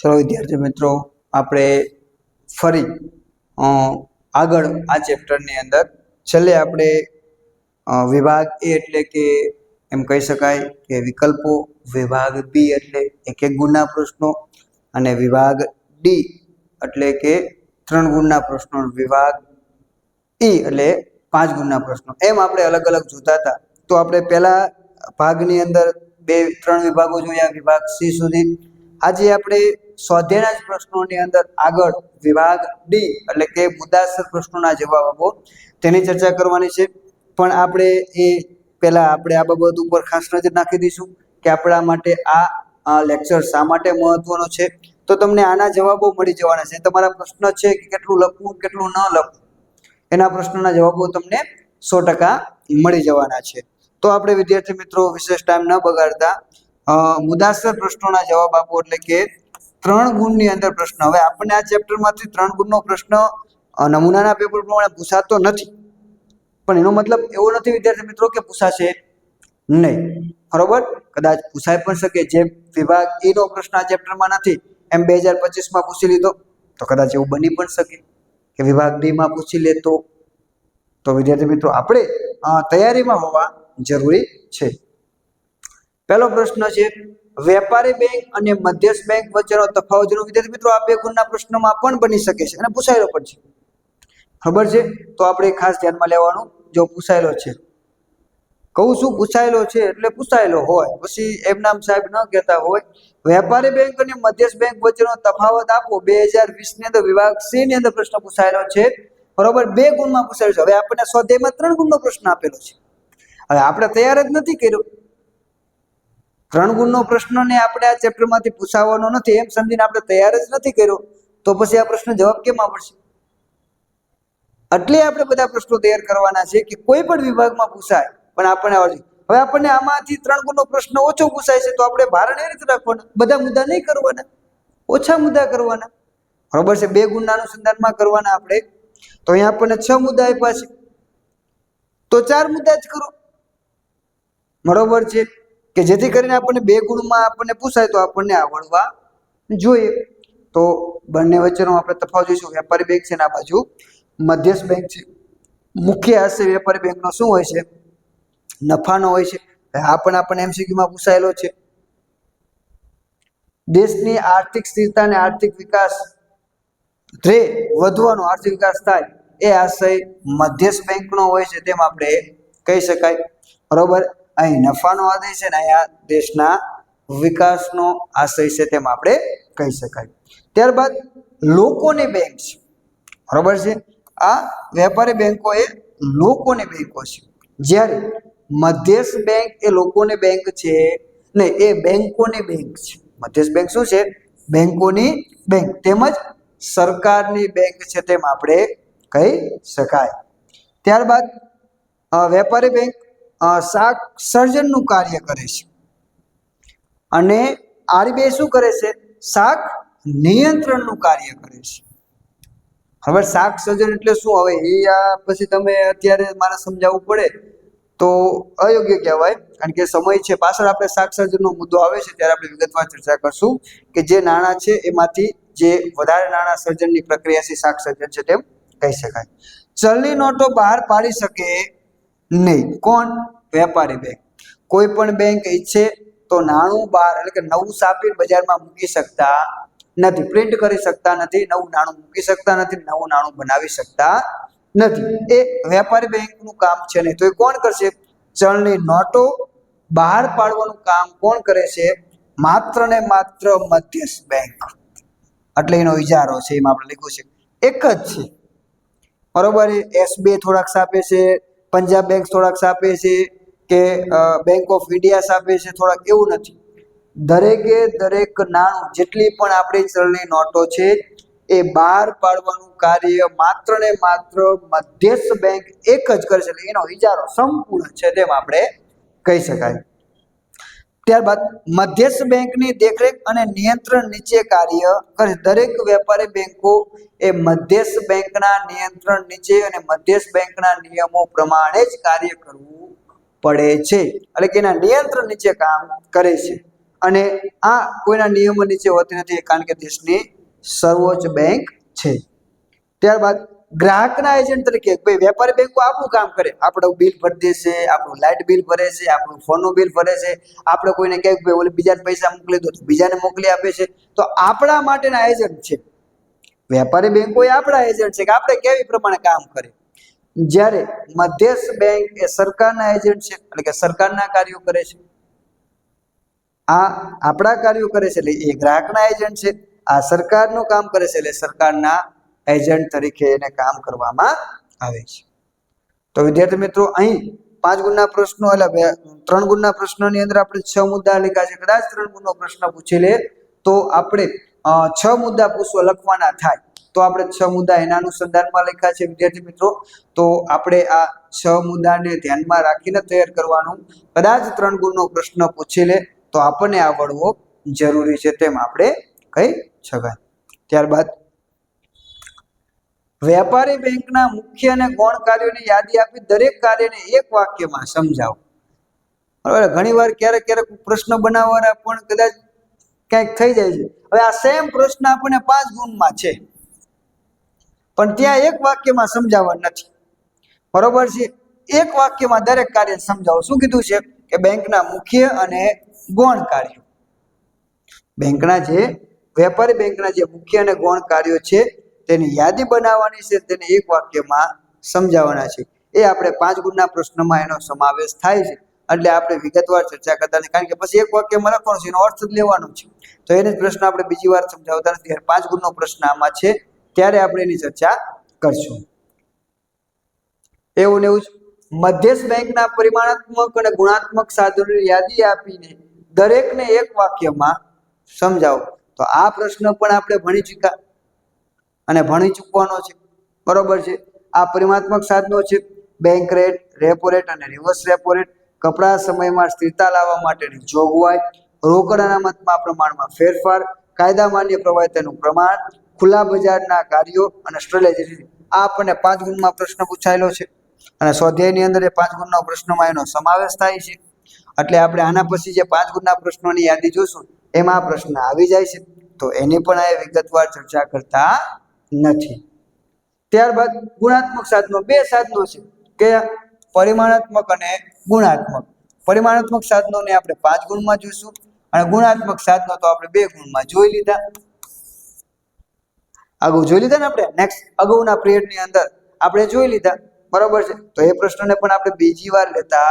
ચલો વિદ્યાર્થી મિત્રો, આપણે ફરી આગળ આ ચેપ્ટરની અંદર છેલ્લે આપણે વિભાગ એ એટલે કે એમ કહી શકાય કે વિકલ્પો, વિભાગ બી એટલે એક એક ગુણના પ્રશ્નો અને વિભાગ ડી એટલે કે ત્રણ ગુણના પ્રશ્નો, વિભાગ ઈ એટલે પાંચ ગુણના પ્રશ્નો. એમ આપણે અલગ અલગ જોતા હતા. તો આપણે પહેલા ભાગની અંદર બે, ત્રણ વિભાગો જોયા, વિભાગ સી સુધી. આજે આપણે સ્વાધ્યાયના જ પ્રશ્નોની અંદર આગળ વિભાગ ડી એટલે કે મુદ્દાસર પ્રશ્નોના જવાબ આપો તેની ચર્ચા કરવાની છે. પણ આપણે એ પહેલા આપણે આ બાબત ઉપર ખાસ નજર નાખી દઈશું કે આપણા માટે આ લેક્ચર શા માટે મહત્વનો છે? તો તમને આના જવાબો મળી જવાના છે. તમારા પ્રશ્ન છે કે કેટલું લખવું કેટલું ન લખવું? એના પ્રશ્નોના જવાબો તમને સો ટકા મળી જવાના છે. તો આપણે વિદ્યાર્થી મિત્રો વિશેષ ટાઈમ ન બગાડતા મુદ્દાસર પ્રશ્નોના જવાબ આપો એટલે કે ત્રણ ગુણની અંદર પ્રશ્ન. હવે આપણને આ ચેપ્ટરમાંથી ત્રણ ગુણનો પ્રશ્ન નમૂનાના પેપર પ્રમાણે પૂછાતો નથી. પણ એનો મતલબ એવો નથી, વિદ્યાર્થી મિત્રો, કે પૂછાશે નહીં. બરોબર? કદાચ પૂછાઈ પણ શકે. જે વિભાગ એનો પ્રશ્ન આ ચેપ્ટરમાં નથી, એમ બે હજાર પચીસમાં પૂછી લીધો, તો કદાચ એવું બની પણ શકે કે વિભાગ ડીમાં પૂછી લે તો તો વિદ્યાર્થી મિત્રો, આપણે તૈયારીમાં હોવા જરૂરી છે. પહેલો પ્રશ્ન છે વેપારી બેંક અને મધ્યસ્થ બેંક વચ્ચેનો તફાવત જેનો વિદ્યાર્થી મિત્રો આ બે ગુણના પ્રશ્નમાં પણ બની શકે છે અને પૂછાયેલો પણ છે. ખબર છે? તો આપણે ખાસ ધ્યાનમાં લેવાનું, જો પૂછાયેલો છે. કહું છું પૂછાયેલો છે એટલે પૂછાયેલો હોય. પછી એમ નામ સાહેબ ન કહેતા હોય. વેપારી બેંક અને મધ્યસ્થ બેંક વચ્ચેનો તફાવત આપો. બે હજાર વીસની અંદર વિભાગ સી ની અંદર પ્રશ્ન પૂછાયેલો છે. બરોબર? બે ગુણમાં પૂછાયેલો છે. હવે આપણને સ્વાધ્યાયમાં ત્રણ ગુણનો પ્રશ્ન આપેલો છે. હવે આપણે તૈયાર જ નથી કર્યો. ત્રણ ગુણનો પ્રશ્ન ને આપણે આ ચેપ્ટરમાંથી પૂછાવાનો નથી. એમ સમજીને આપણે તૈયાર જ નથી કર્યો, તો પછી આ પ્રશ્ન જવાબ કેમ આવડશે એટલે આપણે બધા પ્રશ્નો તૈયાર કરવાના છે કે કોઈ પણ વિભાગમાં પૂછાય, પણ આપણને આવડે. હવે આપણને આમાંથી ત્રણ ગુણનો પ્રશ્ન ઓછો પૂછાય છે, તો આપણે ભારણ એ રીતે રાખવાના. બધા મુદ્દા નહીં કરવાના. ઓછા મુદ્દા કરવાના. બરોબર છે? બે ગુણના અનુસંધાનમાં કરવાના આપણે. તો અહીંયા આપણને છ મુદ્દા આપ્યા છે. તો ચાર મુદ્દા જ કરો. બરોબર છે? કે જેથી કરીને આપણને બે ગુણમાં આપણને પૂછાય તો આપણને આવડવા જોઈએ. તો બંને વચ્ચેનો આપણે તફાવત જોઈશું. વેપારી બેંક છે આ બાજુ. મધ્યસ્થ બેંક છે. મુખ્ય આશય વેપારી બેંકનો શું હોય છે? નફાનો હોય છે. આ પણ આપણને એમસીક્યુમાં પૂછાયેલો છે. દેશની આર્થિક સ્થિરતા અને આર્થિક વિકાસ રે વધવાનો આર્થિક વિકાસ થાય એ આશય મધ્યસ્થ બેંકનો હોય છે તેમ આપણે કહી શકાય. બરોબર? અહીં નફાનો આદય છે ને અહીંયા દેશના વિકાસનો આશય છે તેમ આપણે કહી શકાય. ત્યારબાદ લોકોની બેંક છે. બરોબર છે? આ વેપારી બેંકો એ લોકોની બેંકો છે. જ્યારે મધ્યસ્થ બેંક એ લોકોની બેંક છે ને એ બેંકોની બેંક છે. મધ્યસ્થ બેંક શું છે? બેંકોની બેંક. તેમજ સરકારની બેંક છે તેમ આપણે કહી શકાય. ત્યારબાદ વેપારી બેંક શાક સર્જનનું કાર્ય કરે છે. અને આરબીઆઈ શું કરે છે? શાક નિયંત્રણનું કાર્ય કરે છે. હવે શાક સર્જન એટલે શું? હવે એ આ પછી તમે અત્યારે મારે સમજાવવું પડે તો અયોગ્ય કહેવાય. કારણ કે સમય છે, પાછળ આપણે શાક સર્જનનો મુદ્દો આવે છે, ત્યારે આપણે વિગતવાર ચર્ચા કરશું કે જે નાણાં છે, એમાંથી જે વધારે નાણાં સર્જનની પ્રક્રિયાથી શાક સર્જન છે તેમ કહી શકાય. ચલની નોટો બહાર પાડી શકે નહીં. કોણ? વેપારી બેંક. કોઈ પણ બેંક ઈચ્છે તો નાણું બહાર એટલે કે નવું સાપીને બજારમાં મૂકી શકતા નથી. પ્રિન્ટ કરી શકતા નથી, નવું નાણું મૂકી શકતા નથી, નવું નાણું બનાવી શકતા નથી. એ વેપારી બેંકનું કામ છે નહીં. તો એ કોણ કરશે? ચલણી નોટો બહાર પાડવાનું કામ કોણ કરે છે? માત્ર ને માત્ર મધ્યસ્થ બેંક. એટલે એનો ઇજારો છે, એમાં આપણે લખ્યું છે. એક જ છે. બરોબર? એસબીઆઈ થોડાક સાપે છે પંજાબ બેંક થોડાક સાપે છે કે બેંક ઓફ ઇન્ડિયા સાપે છે, થોડાક એવું નથી. દરેકે દરેક નાણું જેટલી પણ આપણી ચલણી નોટો છે, એ બહાર પાડવાનું કાર્ય માત્ર ને માત્ર મધ્યસ્થ બેંક એક જ કરે છે. એટલે એનો ઇજારો સંપૂર્ણ છે તેમ આપણે કહી શકાય. ત્યારબાદ મધ્યસ્થ બેંકની દેખરેખ અને નિયંત્રણ નીચે કાર્ય કરે. દરેક વેપારી બેંકો એ મધ્યસ્થ બેંકના નિયંત્રણ નીચે અને મધ્યસ્થ બેંકના નિયમો પ્રમાણે જ કાર્ય કરવું પડે છે. એટલે કે એના નિયંત્રણ નીચે કામ કરે છે. અને આ કોઈના નિયમો નીચે હોતી નથી કારણ કે દેશની સર્વોચ્ચ બેંક છે. ત્યારબાદ ગ્રાહકના એજન્ટ તરીકે ભાઈ વેપારી બેંકો આપણું કામ કરે. આપણું બિલ ભરી દેશે, આપણું લાઇટ બિલ ભરે છે, આપણું ફોનનું બિલ ભરે છે. આપણે કોઈને કહે ભાઈ, ઓલે બીજાને પૈસા મોકલી દો. બીજાને મોકલી આપે છે. તો આપણા માટેના એજન્ટ છે. વેપારી બેંકો એ આપણા એજન્ટ છે કે આપણે કેવી પ્રમાણે કામ કરે જ્યારે મધ્યસ્થ બેંક એ સરકારના એજન્ટ છે, એટલે કે સરકારના કાર્યો કરે છે. આ આપણા કાર્યો કરે છે, એટલે એ ગ્રાહકના એજન્ટ છે. આ સરકારનું કામ કરે છે, એટલે સરકારના એજન્ટ તરીકે એને કામ કરવામાં આવે છે. તો વિદ્યાર્થી મિત્રો, અહીં પાંચ ગુણના પ્રશ્નો એટલે બે, ત્રણ ગુણના પ્રશ્નોની અંદર આપણે છ મુદ્દા લખ્યા છે. કદાચ ત્રણ ગુણનો પ્રશ્ન પૂછી લે તો આપણે છ મુદ્દા પૂછવા લખવાના થાય, તો આપણે છ મુદ્દા એના અનુસંધાનમાં લખ્યા છે વિદ્યાર્થી મિત્રો. તો આપણે આ છ મુદ્દાને ધ્યાનમાં રાખીને તૈયાર કરવાનું. કદાચ ત્રણ ગુણનો પ્રશ્ન પૂછી લે, તો આપણને આવડવો જરૂરી છે, તેમ આપણે કહી શકાય. ત્યારબાદ વેપારી બેંકના મુખ્ય અને ગૌણ કાર્યોની યાદી આપી દરેક કાર્યને એક વાક્યમાં સમજાવો. બરાબર? ઘણી વાર ક્યારેક ક્યારેક પ્રશ્ન બનાવવાના પણ કદાચ ક્યાંક થઈ જાય છે. હવે આ સેમ પ્રશ્ન આપણને પાંચ ગુણમાં છે. પણ ત્યાં એક વાક્યમાં સમજાવવા નથી. બરોબર છે? એક વાક્યમાં દરેક કાર્ય સમજાવો. શું કીધું છે? કે બેંકના મુખ્ય અને ગૌણ કાર્યો. બેંકના જે, વેપારી બેંકના જે મુખ્ય અને ગૌણ કાર્યો છે તેની યાદી બનાવવાની છે, તેને એક વાક્યમાં સમજાવવાના છે. એ આપણે પાંચ ગુણના પ્રશ્નમાં એનો સમાવેશ થાય છે. એટલે આપણે વિગતવાર ચર્ચા કરતા નથી, કારણ કે પછી એક વાક્યમાં લખવાનું છે, એનો અર્થ જ લેવાનો છે. તો એને જ પ્રશ્ન આપણે બીજી વાર સમજાવતા નથી પાંચ ગુણનો પ્રશ્ન આમાં છે, ત્યારે આપણે એની ચર્ચા કરશું. એવું ને એવું જ, મધ્યસ્થ બેંકના પરિમાણાત્મક અને ગુણાત્મક સાધનોની યાદી આપીને દરેકને એક વાક્યમાં સમજાવો. તો આ પ્રશ્ન પણ આપણે ભણી ચૂક્યા. અને ભણી ચૂકવાનો છે. બરોબર છે? આ પરિમાત્મક સાધનો છે. બેંક રેટ રેપો રેટ અને રિવર્સ રેપો રેટ કપડા સમયમાં સ્થિરતા લાવવા માટેની જોગવાઈ રોકડ અનામતમાં પ્રમાણમાં ફેરફાર, કાયદા માન્ય પ્રવાહિતાનું પ્રમાણ, ખુલ્લા બજારના કાર્યો અને સ્ટ્રેટેજી આ આપણને પાંચ ગુણમાં પ્રશ્ન પૂછાયેલો છે. અને સ્વાધ્યાયની અંદર એ પાંચ ગુણના પ્રશ્નોમાં એનો સમાવેશ થાય છે. એટલે આપણે આના પછી જે પાંચ ગુણના પ્રશ્નોની યાદી જોશું, એમાં આ પ્રશ્ન આવી જાય છે. તો એની પણ આ વિગતવાર ચર્ચા કરતા નથી. ત્યારબાદ ગુણાત્મક સાધનો, બે સાધનો છે કે પરિમાણાત્મક અને ગુણાત્મક. પરિમાણાત્મક સાધનોને આપણે પાંચ ગુણમાં જોઈશું અને ગુણાત્મક સાધનો તો આપણે બે ગુણમાં જોઈ લીધા. અગાઉ જોઈ લીધા ને આપણે? નેક્સ્ટ અગાઉના પિરિયડની અંદર આપણે જોઈ લીધા. બરાબર છે? તો એ પ્રશ્નને પણ આપણે બીજી વાર લેતા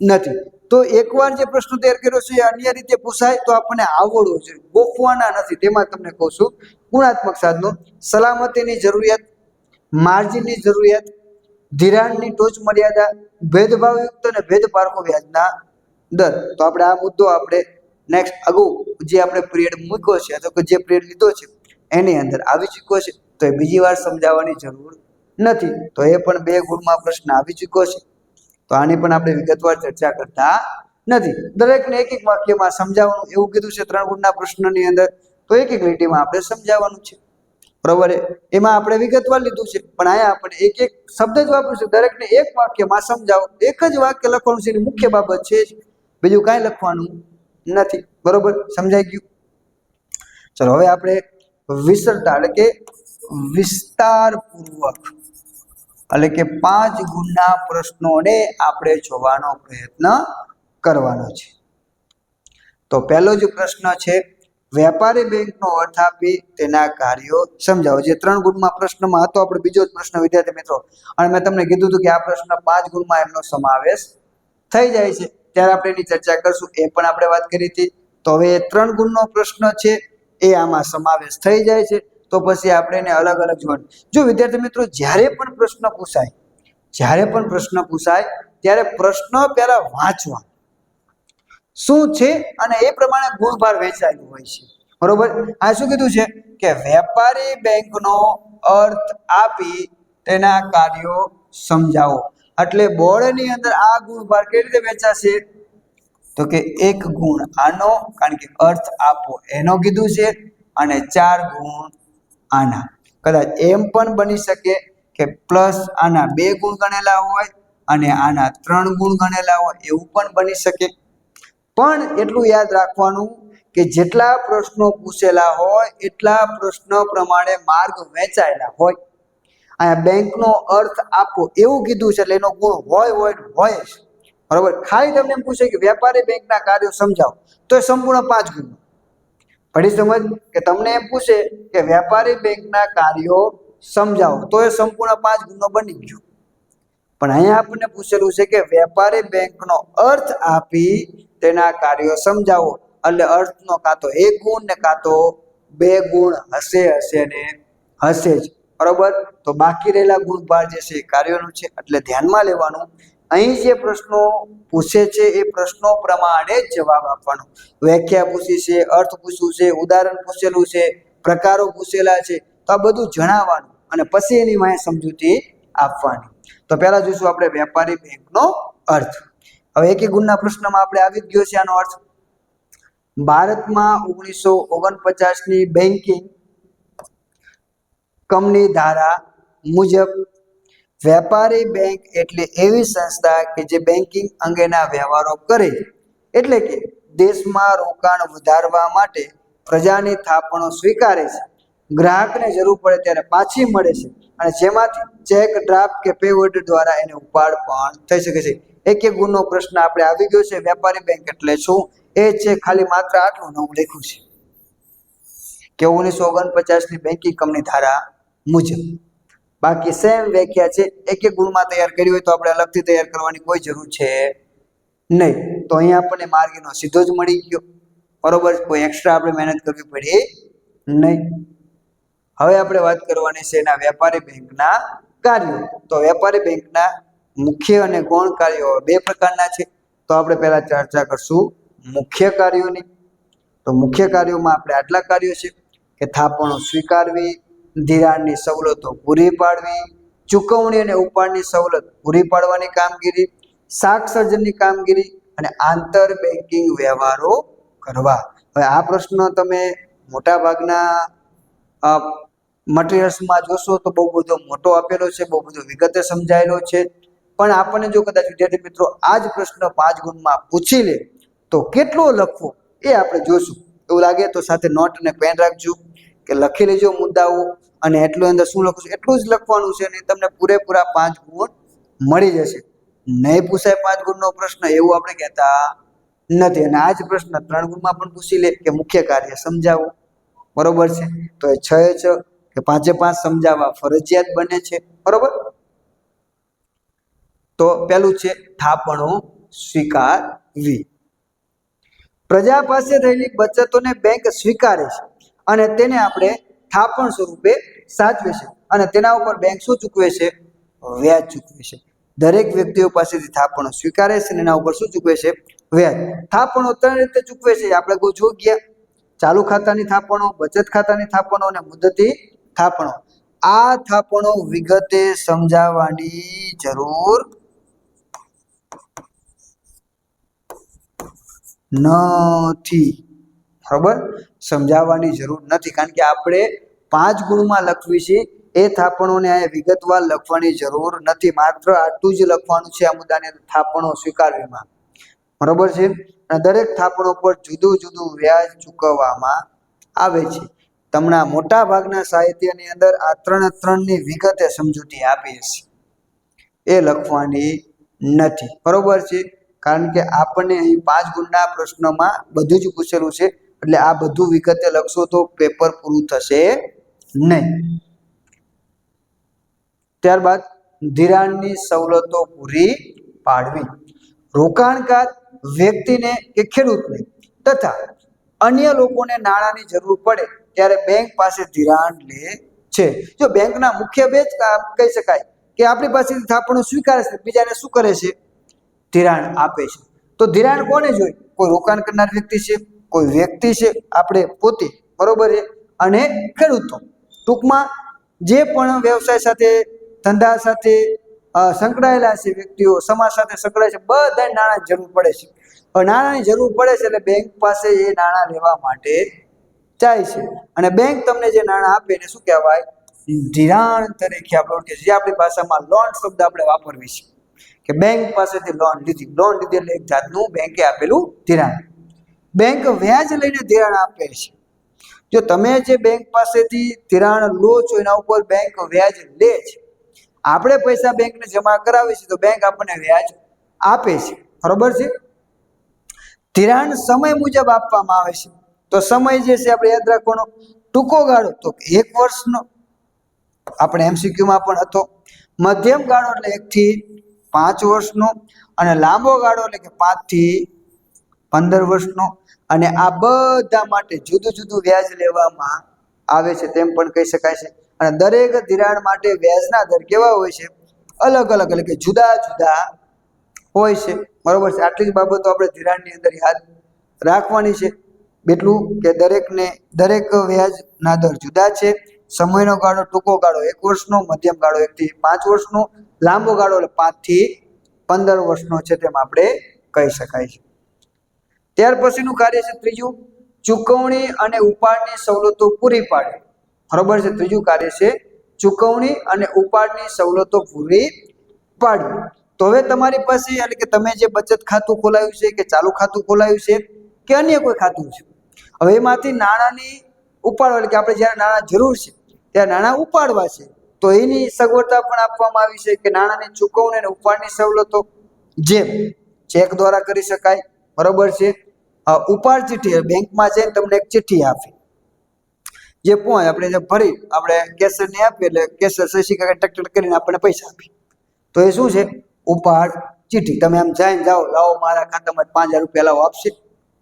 નથી. તો એકવાર જે પ્રશ્ન તૈયાર કર્યો છે એ અન્ય રીતે પૂછાય તો આપણને આવડવું છે ગોખવાના નથી. તેમાં તમને કહું છું ગુણાત્મક સાધનો, સલામતીની જરૂરિયાત, માર્જિનની જરૂરિયાત, ધિરાણની ટોચ મર્યાદા ભેદભાવયુક્ત અને ભેદપારકો વ્યાજના દર. તો આપણે આ મુદ્દો આપણે નેક્સ્ટ અગાઉ જે આપણે પિરિયડ મૂક્યો છે, અથવા કે જે પિરિયડ લીધો છે, એની અંદર આવી ચૂક્યો છે. તો એ બીજી વાર સમજાવવાની જરૂર નથી. તો એ પણ બે ગુણમાં પ્રશ્ન આવી ચૂક્યો છે. તો આની પણ આપણે વિગતવાર ચર્ચા કરતા નથી. દરેકને એક એક વાક્યમાં સમજાવવાનું એવું કીધું છે, ત્રણ ગુણના પ્રશ્નની અંદર. તો એક એક લીટીમાં આપણે સમજાવવાનું છે. બરોબર એમાં આપણે વિગતવાર લીધું છે. પણ અહીંયા આપણે એક એક શબ્દ જ વાપરીશું. દરેકને એક વાક્યમાં સમજાવો. એક જ વાક્ય લખવાનું છે. એની મુખ્ય બાબત છે બીજું કાંઈ લખવાનું નથી. બરોબર? સમજાઈ ગયું? ચલો, હવે આપણે વિસરતા, એટલે કે વિસ્તારપૂર્વક, એટલે કે પાંચ ગુણના પ્રશ્નોને આપણે જોવાનો પ્રયત્ન કરવાનો છે. તો પહેલો જ પ્રશ્ન છે વેપારી બેંકનો અર્થ આપી તેના કાર્યો સમજાવો. જે ત્રણ ગુણમાં પ્રશ્નમાં હતો, આપણે બીજો જ પ્રશ્ન વિદ્યાર્થી મિત્રો. અને મેં તમને કીધું હતું કે આ પ્રશ્ન પાંચ ગુણમાં એમનો સમાવેશ થઈ જાય છે. ત્યારે આપણે એની ચર્ચા કરશું. એ પણ આપણે વાત કરી હતી. તો હવે એ ત્રણ ગુણનો પ્રશ્ન છે, એ આમાં સમાવેશ થઈ જાય છે. તો પછી આપણે એને અલગ અલગ જોવાનું. જો વિદ્યાર્થી મિત્રો, જ્યારે પણ પ્રશ્ન પૂછાય, જ્યારે પણ પ્રશ્ન પૂછાય, ત્યારે પ્રશ્ન પહેલા વાંચવા શું છે અને એ પ્રમાણે ગુણભાર વહેંચાયેલું હોય છે. બરોબર? આ શું કીધું છે? કે વેપારી બેંકનો અર્થ આપી તેના કાર્યો સમજાવો. એટલે બોર્ડની અંદર આ ગુણભાર કેવી રીતે વહેંચાશે તો કે એક ગુણ આનો, કારણ કે અર્થ આપો એનો કીધું છે, અને ચાર ગુણ આના. કદાચ એમ પણ બની શકે કે પ્લસ આના બે ગુણ ગણેલા હોય અને આના ત્રણ ગુણ ગણેલા હોય એવું પણ બની શકે. પણ એટલું યાદ રાખવાનું કે જેટલા પ્રશ્નો પૂછેલા હોય, એટલા પ્રશ્ન પ્રમાણે માર્ગ વહેંચાયેલા હોય. અહીંયા બેંકનો અર્થ આપો, એવું કીધું છે એટલે એનો ગુણ હોય હોય હોય જ. બરોબર? ખાલી તમને એમ પૂછે કે વેપારી બેંકના કાર્યો સમજાવો, તો એ સંપૂર્ણ પાંચ ગુણ પડી સમજ કે તમને એમ પૂછે કે વેપારી બેંકના કાર્યો સમજાવો, તો એ સંપૂર્ણ પાંચ ગુણનો બની ગયો. પણ અહીંયા આપણને પૂછેલું છે કે વેપારી બેંકનો અર્થ આપી તેના કાર્યો સમજાવો. એટલે અર્થનો કાં તો એક ગુણ ને કાં તો બે ગુણ હશે હશે ને હશે જ. બરોબર? તો બાકી રહેલા ગુણભાર જે છે એ કાર્યોનું છે. એટલે ધ્યાનમાં લેવાનું. અહીં જે પ્રશ્નો પૂછે છે એ પ્રશ્નો પ્રમાણે જ જવાબ આપવાનો. વ્યાખ્યા પૂછી છે, અર્થ પૂછ્યું છે, ઉદાહરણ પૂછેલું છે, પ્રકારો પૂછેલા છે, તો આ બધું જણાવવાનું અને પછી એની માહિતી સમજૂતી આપવાની. તો પહેલા જોઈશું આપણે વેપારી બેંકનો અર્થ. હવે એકી ગુણના પ્રશ્નમાં આપણે આવી ગયો છે, આનો અર્થ. ભારતમાં ઓગણીસો ઓગણપચાસની બેન્કિંગ કંપની ધારા મુજબ વેપારી બેંક એટલે એવી સંસ્થા કે જે બેન્કિંગ અંગેના વ્યવહારો કરે. એટલે કે દેશમાં રોકાણ વધારવા માટે પ્રજાની થાપણો સ્વીકારે છે. ગ્રાહકને જરૂર પડે ત્યારે પાછી મળે છે અને જેમાંથી ચેક ડ્રાફ્ટ કે પેવર્ડ દ્વારા એને ઉપાડ પણ થઈ શકે છે. એક એક ગુણનો પ્રશ્ન આપણે આવી ગયો છે. વેપારી બેંક એટલે શું? એ છે ખાલી માત્ર આટલું નામ લખ્યું છે. કે ઓગણીસો ઓગણપચાસની બેન્કિંગ કંપની ધારા મુજબ. બાકી સેમ વ્યાખ્યા છે. એક એક ગુણમાં તૈયાર કરી હોય તો આપણે અલગથી તૈયાર કરવાની કોઈ જરૂર છે નહીં. તો અહીંયા આપણને માર્ગનો સીધો જ મળી ગયો. બરોબર કોઈ એક્સ્ટ્રા આપણે મહેનત કરવી પડી નહીં. હવે આપણે વાત કરવાની છે એના વેપારી બેંકના કાર્યો. તો વેપારી બેંકના મુખ્ય અને ગૌણ કાર્યો બે પ્રકારના છે. તો આપણે પહેલા ચર્ચા કરશું મુખ્ય કાર્યોની. તો મુખ્ય કાર્યોમાં આપણે આટલા કાર્યો છે કે થાપણો સ્વીકારવી, ધિરાણની સવલતો પૂરી પાડવી, ચૂકવણી અને ઉપાડની સવલત પૂરી પાડવાની કામગીરી, શાક સર્જનની કામગીરી અને આંતર બેન્કિંગ વ્યવહારો કરવા. હવે આ પ્રશ્ન તમે મોટા ભાગના મટીરિયલ્સમાં જોશો તો બહુ બધો મોટો આપેલો છે, બહુ બધો વિગતે સમજાયેલો છે. પણ આપણને જો કદાચ વિદ્યાર્થી મિત્રો આ જ પ્રશ્ન પાંચ ગુણમાં પૂછી લે, તો કેટલો લખવો એ આપણે જોશું. એવું લાગે તો સાથે નોટ અને પેન રાખજો, કે લખી લેજો મુદ્દાઓ અને એટલું અંદર શું લખું છું એટલું જ લખવાનું છે અને તમને પૂરેપૂરા પાંચ ગુણ મળી જશે. નહીં પૂછાય પાંચ ગુણનો પ્રશ્ન, એવું આપણે કહેતા નથી. અને આ જ પ્રશ્ન ત્રણ ગુણમાં પણ પૂછી લે, કે મુખ્ય કાર્ય સમજાવો. બરોબર છે? તો એ છ છ, કે પાંચે પાંચ સમજાવવા ફરજિયાત બને છે. બરોબર? તો પેલું છે થાપણો સ્વીકારવી. પ્રજા પાસે થયેલી બચતોને બેંક સ્વીકારે છે અને તેને આપણે થાપણ સ્વરૂપે સાચવે છે અને તેના ઉપર બેંક શું ચૂકવે છે? વ્યાજ ચૂકવે છે. દરેક વ્યક્તિઓ પાસેથી થાપણો સ્વીકારે છે અને એના ઉપર શું ચૂકવે છે? વ્યાજ. થાપણો ત્રણ રીતે ચૂકવે છે. આપણે કોઈ જો ગયા? ચાલુ ખાતાની થાપણો, બચત ખાતાની થાપણો અને મુદતી થાપણો. આ થાપણો વિગતે સમજાવવાની જરૂર નથી. બરોબર? સમજાવવાની જરૂર નથી. કારણ કે આપણે પાંચ ગુણમાં લખવી છે, એ થાપણોને અહીંયા વિગતવાર લખવાની જરૂર નથી. માત્ર આટલું જ લખવાનું છે આ મુદ્દાને થાપણો સ્વીકારવીમાં. બરોબર છે? અને દરેક થાપણો પર જુદું જુદું વ્યાજ ચૂકવવામાં આવે છે. તમને મોટા ભાગના સાહિત્યની અંદર આ ત્રણ ત્રણની વિગતે સમજૂતી આપી છે એ લખવાની નથી. બરોબર છે? કારણ કે આપણને અહીં પાંચ ગુણના પ્રશ્નમાં બધું જ પૂછેલું છે. એટલે આ બધું વિગતે લખશો તો પેપર પૂરું થશે નહીં. ત્યારબાદ ધિરાણની સવલતો પૂરી પાડવી. રોકાણકાર વ્યક્તિને કે ખેડૂતને તથા અન્ય લોકોને નાણાંની જરૂર પડે ત્યારે બેંક પાસે ધિરાણ લે છે. જો બેંકના મુખ્ય બે જ કહી શકાય કે આપણી પાસેથી થાપણો સ્વીકારે છે, બીજાને શું કરે છે? ધિરાણ આપે છે. તો ધિરાણ કોને જોઈએ કોઈ રોકાણ કરનાર વ્યક્તિ છે, કોઈ વ્યક્તિ છે, આપણે પોતે, બરોબર છે? અને ખેડૂતો. ટૂંકમાં જે પણ વ્યવસાય સાથે, ધંધા સાથે સંકળાયેલા છે વ્યક્તિઓ, સમાજ સાથે સંકળાય છે બધા નાણાંની જરૂર પડે છે. નાણાંની જરૂર પડે છે એટલે બેંક પાસે એ નાણાં લેવા માટે જાય છે. અને બેંક તમને જે નાણાં આપે એને શું કહેવાય? ધિરાણ તરીકે આપણે ઓળખીએ જે આપણી ભાષામાં લોન શબ્દ આપણે વાપરવી છે કે બેંક પાસેથી લોન લીધી. લોન લીધી એટલે એક જાતનું બેંકે આપેલું ધિરાણ. બેંક વ્યાજ લઈને ધિરાણ આપે છે. જો તમે જે બેંક પાસેથી ધિરાણ લો છો, એના ઉપર બેંક વ્યાજ લે છે. આપણે પૈસા બેંકને જમા કરાવીએ છીએ તો બેંક આપણને વ્યાજ આપે છે. બરોબર છે? ધિરાણ સમય મુજબ આપવામાં આવે છે. તો સમય જે છે આપણે યાદ રાખવાનો. ટૂંકો ગાળો તો એક વર્ષનો. આપણે એમસીક્યુમાં પણ હતો. મધ્યમ ગાળો એટલે એકથી પાંચ વર્ષનો અને લાંબો ગાળો એટલે કે પાંચથી પંદર વર્ષનો. અને આ બધા માટે જુદું જુદું વ્યાજ લેવામાં આવે છે તેમ પણ કહી શકાય છે. અને દરેક ધિરાણ માટે વ્યાજના દર કેવા હોય છે? અલગ અલગ એટલે કે જુદા જુદા હોય છે. બરોબર છે? આટલી જ બાબતો આપણે ધિરાણની અંદર યાદ રાખવાની છે. એટલું કે દરેકને દરેક વ્યાજના દર જુદા છે. સમયનો ગાળો, ટૂંકો ગાળો, એક વર્ષનો, મધ્યમ ગાળો, એકથી પાંચ વર્ષનો, લાંબો ગાળો એટલે પાંચથી પંદર વર્ષનો છે તેમ આપણે કહી શકાય છે. ત્યાર પછીનું કાર્ય છે ત્રીજું, ચૂકવણી અને ઉપાડની સવલતો પૂરી પાડે બરોબર છે? ત્રીજું કાર્ય છે ચૂકવણી અને ઉપાડની સવલતો પૂરી પાડવી. તો હવે તમારી પાસે એટલે કે તમે જે બચત ખાતું ખોલાવ્યું છે કે ચાલુ ખાતું ખોલાવ્યું છે કે અન્ય કોઈ ખાતું છે? હવે એમાંથી નાણાંની ઉપાડ એટલે કે આપણે જ્યારે નાણાં જરૂર છે ત્યારે નાણાં ઉપાડવા છે. તો એની સગવડતા પણ આપવામાં આવી છે કે નાણાંની ચૂકવણી અને ઉપાડની સવલતો જેમ ચેક દ્વારા કરી શકાય, બરોબર છે? ઉપાડ ચિઠ્ઠી બેંકમાં જઈને તમને એક ચિઠ્ઠી આપી. જે પોઈ આપણે જે ભરી, આપણે કેસરને આપીએ એટલે કેસર શશી કાકા ટક ટક કરીને આપણને પૈસા આપી. તો એ શું છે? ઉપાડ ચિઠ્ઠી. તમે આમ જઈને જાઓ, લાવો મારા ખાતામાં પાંચ હજાર રૂપિયા લાવો, આપશે.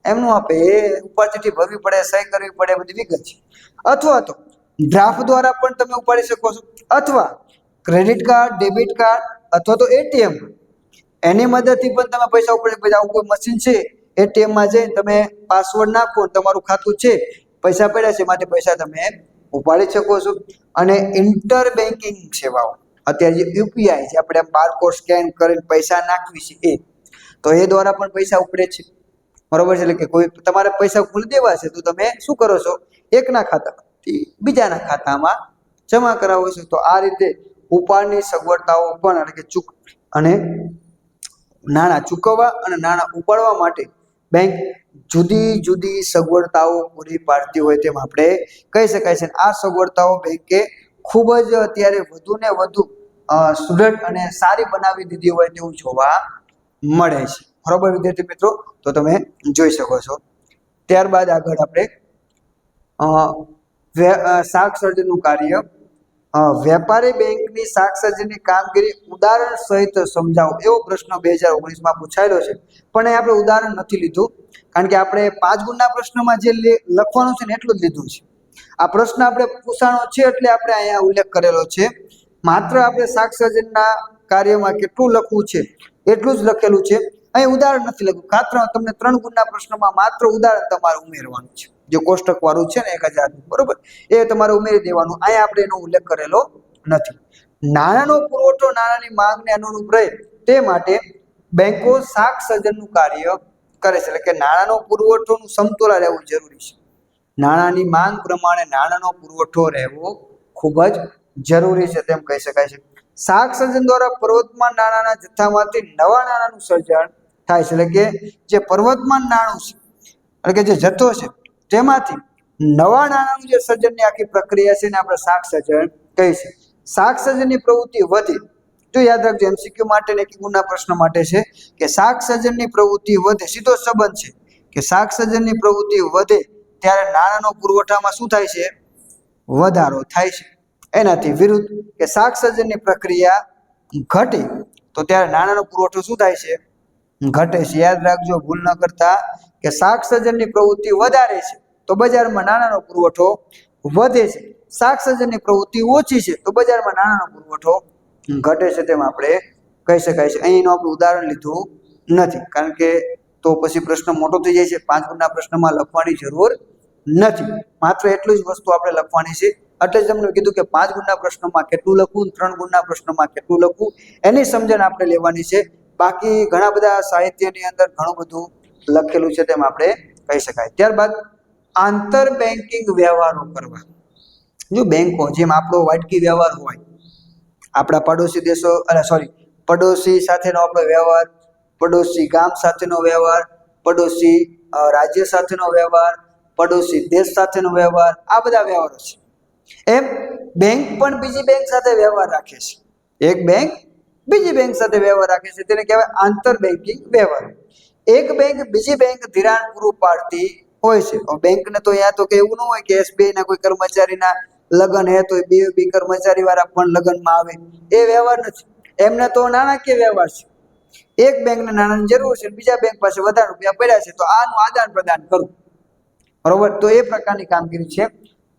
એમનું આપે. એ ઉપાડ ચિઠ્ઠી ભરવી પડે, સહી કરવી પડે બધી વિગત છે. અથવા તો ડ્રાફ્ટ દ્વારા પણ તમે ઉપાડી શકો છો. અથવા ક્રેડિટ કાર્ડ ડેબિટ કાર્ડ અથવા તો એટીએમ એની મદદથી પણ તમે પૈસા ઉપાડી પછી આવું કોઈ મશીન છે એટીએમમાં જઈને તમે પાસવર્ડ નાખો તમારું ખાતું છે, પૈસા પડ્યા છે માટે પૈસા તમે ઉપાડી શકો છો. અને ઇન્ટર બેન્કિંગ સેવાઓ. અત્યારે જે યુપીઆઈ છે, આપણે બારકોડ સ્કેન કરીને પૈસા નાખવી છે એ. તો એ દ્વારા પણ પૈસા ઉપડે છે. બરોબર છે? એટલે કે કોઈ તમારે પૈસા ખુલી દેવા છે, તો તમે શું કરો છો? એકના બીજાના ખાતામાં જમા કરાવો છો. તો આ રીતે ઉપાડની સગવડતાઓ પણ એટલે કે ચૂક અને નાણાં ચૂકવવા અને નાણાં ઉપાડવા માટે બેંક જુદી જુદી સગવડતાઓ પૂરી પાડતી હોય તેમ આપણે કહી શકાય છે. આ સગવડતાઓ બેંકે ખૂબ જ અત્યારે વધુ ને વધુ સ્ટુડન્ટ અને સારી બનાવી દીધી હોય તેવું જોવા મળે છે. બરોબર વિદ્યાર્થી મિત્રો? તો તમે જોઈ શકો છો. ત્યારબાદ આગળ આપણે અ, વે- અ, શાક સર્જનનું કાર્ય વેપારી બેંકની શાક કામગીરી ઉદાહરણ સહિત સમજાવો એવો પ્રશ્ન બે હજાર ઓગણીસમાં પૂછાયેલો છે. પણ એ આપણે ઉદાહરણ નથી લીધું કારણ કે આપણે પાંચ ગુણના પ્રશ્નમાં જે લખવાનું છે ને એટલું જ લીધું છે. આ પ્રશ્ન આપણે પૂછાણો છે એટલે આપણે અહીંયા ઉલ્લેખ કરેલો છે. માત્ર આપણે શાકસર્જનના કાર્યમાં કેટલું લખવું છે એટલું જ લખેલું છે. અહીં ઉદાહરણ નથી લખ્યું. ખાત્ર તમને ત્રણ ગુણના પ્રશ્નમાં માત્ર ઉદાહરણ તમારે ઉમેરવાનું છે. જે કોષ્ટક વાળું છે ને એક હજારનું બરોબર? એ તમારે ઉમેરી દેવાનું. અહીંયા આપણે એનો ઉલ્લેખ કરેલો નથી. નાણાંનો પુરવઠો નાણાંની માંગને અનુરૂપ રહે તે માટે બેંકો શાક સર્જનનું કાર્ય કરે છે. એટલે કે નાણાંનો પુરવઠોનું સમતોલા રહેવું જરૂરી છે. નાણાંની માંગ પ્રમાણે નાણાંનો પુરવઠો રહેવો ખૂબ જ જરૂરી છે તેમ કહી શકાય છે. શાક સર્જન દ્વારા પર્વતમાન નાણાંના જથ્થામાંથી નવા નાણાંનું સર્જન થાય છે. એટલે કે જે પર્વતમાન નાણું છે, એટલે કે જે જથ્થો છે તેમાંથી નવા નાણાંનું જે સર્જનની આખી પ્રક્રિયા છે એને આપણે શાક સર્જન કહીશું શાક સર્જનની પ્રવૃત્તિ વધે. જો યાદ રાખજો એમસીક્યુ માટે ને એક પ્રશ્ન માટે છે કે શાક સર્જનની પ્રવૃત્તિ વધે. સીધો સંબંધ છે કે શાક સર્જનની પ્રવૃત્તિ વધે ત્યારે નાણાંનો પુરવઠામાં શું થાય છે? વધારો થાય છે. એનાથી વિરુદ્ધ કે શાક સર્જનની પ્રક્રિયા ઘટે તો ત્યારે નાણાંનો પુરવઠો શું થાય છે? ઘટે છે. યાદ રાખજો, ભૂલ ન કરતા કે શાક સર્જનની પ્રવૃત્તિ વધારે છે. તો બજારમાં નાણાંનો પુરવઠો વધે છે. શાકસર્જનની પ્રવૃત્તિ ઓછી છે, તો બજારમાં નાણાંનો પુરવઠો ઘટે છે તેમ આપણે કહી શકાય છે. અહીંનું આપણે ઉદાહરણ લીધું નથી, કારણ કે તો પછી પ્રશ્ન મોટો થઈ જાય છે. પાંચ ગુણના પ્રશ્નમાં લખવાની જરૂર નથી. માત્ર એટલું જ વસ્તુ આપણે લખવાની છે. એટલે જ તમને કીધું કે પાંચ ગુણના પ્રશ્નોમાં કેટલું લખવું ત્રણ ગુણના પ્રશ્નોમાં કેટલું લખવું, એની સમજણ આપણે લેવાની છે. બાકી ઘણા બધા સાહિત્યની અંદર ઘણું બધું લખેલું છે તેમ આપણે કહી શકાય. ત્યારબાદ આંતર બેન્કિંગ વ્યવહારો કરવા. જો બેંકો જેમ આપણો વાટકી વ્યવહાર હોય, આપણા પડોશી દેશો અરે સોરી પડોશી સાથેનો આપણો વ્યવહાર, પડોશી ગામ સાથેનો વ્યવહાર, પડોશી રાજ્ય સાથેનો વ્યવહાર, પડોશી દેશ સાથેનો વ્યવહાર, આ બધા વ્યવહારો છે. એમ બેંક પણ બીજી બેંક સાથે વ્યવહાર રાખે છે. એક બેંક બીજી બેંક સાથે વ્યવહાર રાખે છે. તેને કહેવાય આંતર બેન્કિંગ વ્યવહાર. એક બેંક બીજી બેંક ધિરાણ પૂરું પાડતી હોય છે. બેંકને તો અહીંયા તો કે એવું ન હોય કે એસબીઆઈ ના કોઈ કર્મચારીના લગ્ન હે તો બે બી કર્મચારી વાળા પણ લગ્નમાં આવે. એ વ્યવહાર નથી. એમને તો નાણાકીય વ્યવહાર છે. એક બેંકને નાણાંની જરૂર છે બીજા બેંક પાસે વધારે રૂપિયા પડ્યા છે, તો આનું આદાન પ્રદાન કરવું બરોબર? તો એ પ્રકારની કામગીરી છે.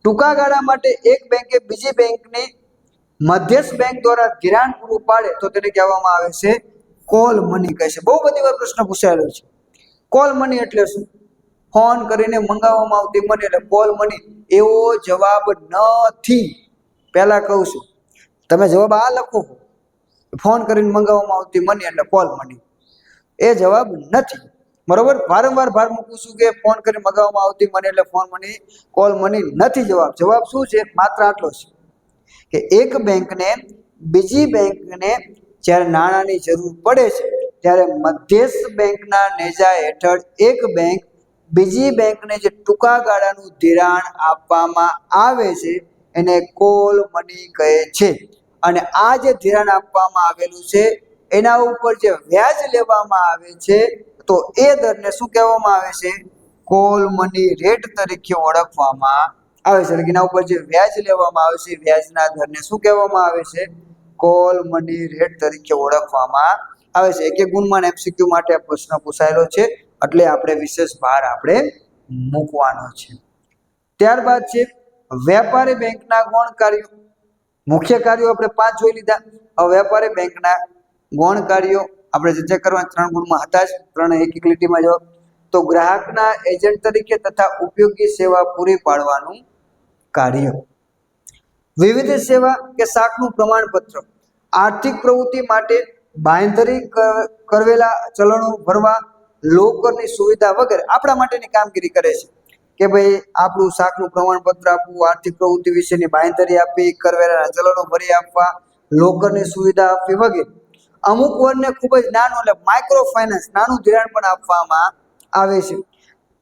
ટૂંકા ગાળા માટે એક બેંકે બીજી બેંકને મધ્યસ્થ બેંક દ્વારા ધિરાણ પૂરું પાડે તો તેને કહેવામાં આવે છે, કોલ મની કહે છે. બહુ બધી વાર પ્રશ્ન પૂછાયેલો છે. કોલ મની એટલે શું? ફોન કરીને મંગાવવામાં આવતી મની એટલે કોલ મની એવો જવાબ નથી. પહેલાં કહું છું. તમે જવાબ આ લખો. ફોન કરીને મંગાવવામાં આવતી મની એટલે કોલ મની એ જવાબ નથી. બરોબર? વારંવાર ભાર મૂકું છું કે ફોન કરીને મગાવવામાં આવતી મની એટલે ફોન મની કોલ મની નથી જવાબ. જવાબ શું છે? માત્ર આટલો છે કે એક બેંકને બીજી બેંકને જ્યારે નાણાંની જરૂર પડે છે, ત્યારે મધ્યસ્થ બેંકના નેજા હેઠળ એક બેંક બીજી બેંકને જે ટૂંકા ગાળાનું ધિરાણ આપવામાં આવે છે, એને કોલ મની કહે છે. અને આ જે ધિરાણ આપવામાં આવેલું છે, એના ઉપર જે વ્યાજ લેવામાં આવે છે, તો એ દરને શું કહેવામાં આવે છે? કોલ મની રેટ તરીકે ઓળખવામાં આવે છે. એના ઉપર જે વ્યાજ લેવામાં આવે છે વ્યાજના દરને શું કહેવામાં આવે છે? કોલ મની રેટ તરીકે ઓળખવામાં આવે છે. એક એક ગુણમાં એમસીક્યુ માટે પ્રશ્ન પૂછાયેલો છે. એટલે આપણે વિશેષ ભાર આપણે મૂકવાનો છે. ત્યારબાદ છે વેપારી બેંકના ગૌણ કાર્યો મુખ્ય કાર્યો આપણે પાંચ જોઈ લીધા. હવે વેપારી બેંકના ગૌણ કાર્યો આપણે ચર્ચા કરવા ત્રણ ગુણમાં હતા જ ત્રણ એક એક લીટીમાં જવાબ. તો ગ્રાહકના એજન્ટ તરીકે તથા ઉપયોગી સેવા પૂરી પાડવાનું કાર્ય. વિવિધ સેવા કે શાકનું પ્રમાણપત્ર. આર્થિક પ્રવૃત્તિ માટે બાંયધરી કરવેલા ચલણો ભરવા લોકરની સુવિધા વગેરે આપણા માટેની કામગીરી કરે છે. કે ભાઈ, આપણું શાકનું પ્રમાણપત્ર આપવું, આર્થિક પ્રવૃત્તિ વિશેની બાંયધરી આપવી, કરવેરાના ચલણો ભરી આપવા લોકરની સુવિધા આપવી વગેરે. અમુક વર્ગને ખૂબ જ નાનું એટલે માઇક્રો ફાઇનાન્સ નાનું ધિરાણ પણ આપવામાં આવે છે.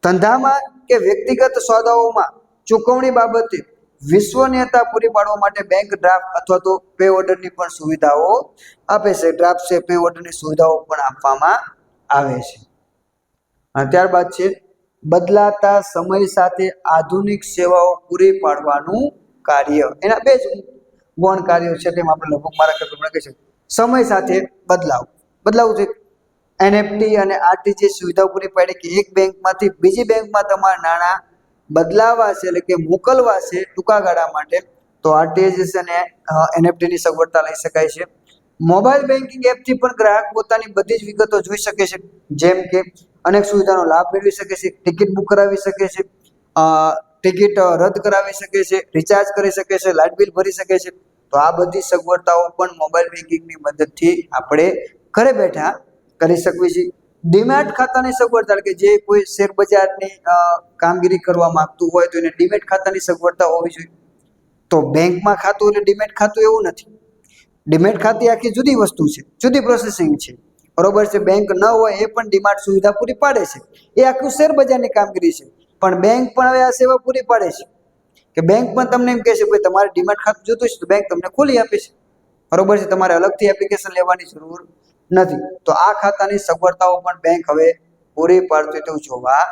ધંધામાં કે વ્યક્તિગત સોદાઓમાં ચૂકવણી બાબતે વિશ્વનીયતા પૂરી પાડવા માટે બેંક ડ્રાફ્ટ અથવા તો પે ઓર્ડરની પણ સુવિધાઓ આપે છે. ડ્રાફ્ટ છે પે ઓર્ડરની સુવિધાઓ પણ આપવામાં આવે છે. ત્યારબાદ છે, બદલાતા સમય સાથે આધુનિક સેવાઓ પૂરી પાડવાનું કાર્ય. એના બે જ ગૌણ કાર્યો છે, તેમ આપણે લગભગ મારા પ્રમાણે કહી સમય સાથે બદલાવ. બદલાવ છે એનએફટી અને આરટીજી સુવિધાઓ પૂરી પાડી કે એક બેંકમાંથી બીજી બેંકમાં તમારા નાણાં બદલાવા છે એટલે કે મોકલવા છે ટૂંકા ગાળા માટે, તો આરટીજીએસ અને એનએફટીની સગવડતા લઈ શકાય છે. મોબાઈલ બેન્કિંગ એપથી પણ ગ્રાહક પોતાની બધી જ વિગતો જોઈ શકે છે, જેમ કે અનેક સુવિધાનો લાભ મેળવી શકે છે, ટિકિટ બુક કરાવી શકે છે ટિકિટ રદ કરાવી શકે છે, રિચાર્જ કરી શકે છે, લાઇટ બિલ ભરી શકે છે. તો આ બધી સગવડતાઓ પણ મોબાઈલ બેન્કિંગની મદદથી આપણે ઘરે બેઠા કરી શકીએ છીએ ડીમેટ ખાતાની સગવડતા કે જે કોઈ શેર બજારની કામગીરી કરવા માંગતું હોય તો એને ડીમેટ ખાતાની સગવડતા હોવી જોઈએ. તો બેંકમાં ખાતું એટલે ડીમેટ ખાતું એવું નથી. ડીમેટ ખાતી આખી જુદી વસ્તુ છે, જુદી પ્રોસેસિંગ છે. બરોબર છે બેંક ન હોય એ પણ ડીમાર્ટ સુવિધા પૂરી પાડે છે. એ આખું શેર બજારની કામગીરી છે. પણ બેંક પણ હવે આ સેવા પૂરી પાડે છે. કે બેંક પણ તમને એમ કહે છે, ભાઈ, તમારે ડીમાર્ટ ખાતું જોતું છે, તો બેંક તમને ખોલી આપે છે. બરોબર છે, તમારે અલગથી એપ્લિકેશન લેવાની જરૂર નથી. તો આ ખાતાની સગવડતાઓ પણ બેંક હવે પૂરી પાડતી તેવું જોવા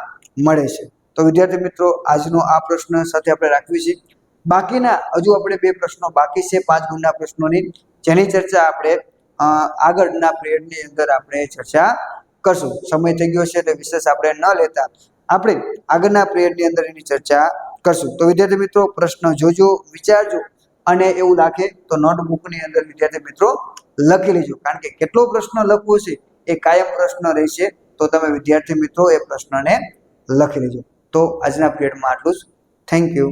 મળે છે. તો વિદ્યાર્થી મિત્રો, આજનો આ પ્રશ્ન સાથે આપણે રાખવી છે. બાકીના હજુ આપણે બે પ્રશ્નો બાકી છે, પાંચ ગુણના પ્રશ્નોની. જેની ચર્ચા આપણે આગળના પિરિયડની અંદર આપણે ચર્ચા કરશું. સમય થઈ ગયો છે એટલે વિશેષ આપણે ન લેતા. આપણે આગળના પિરિયડની અંદર એની ચર્ચા કરશું. તો વિદ્યાર્થી મિત્રો, પ્રશ્ન જોજો, વિચારજો અને એવું લાગે તો નોટબુકની અંદર વિદ્યાર્થી મિત્રો લખી લેજો. કારણ કે કેટલો પ્રશ્ન લખવો છે એ કાયમ પ્રશ્ન રહેશે. તો તમે વિદ્યાર્થી મિત્રો એ પ્રશ્નને લખી લેજો. તો આજના પિરિયડમાં આટલું જ. Thank you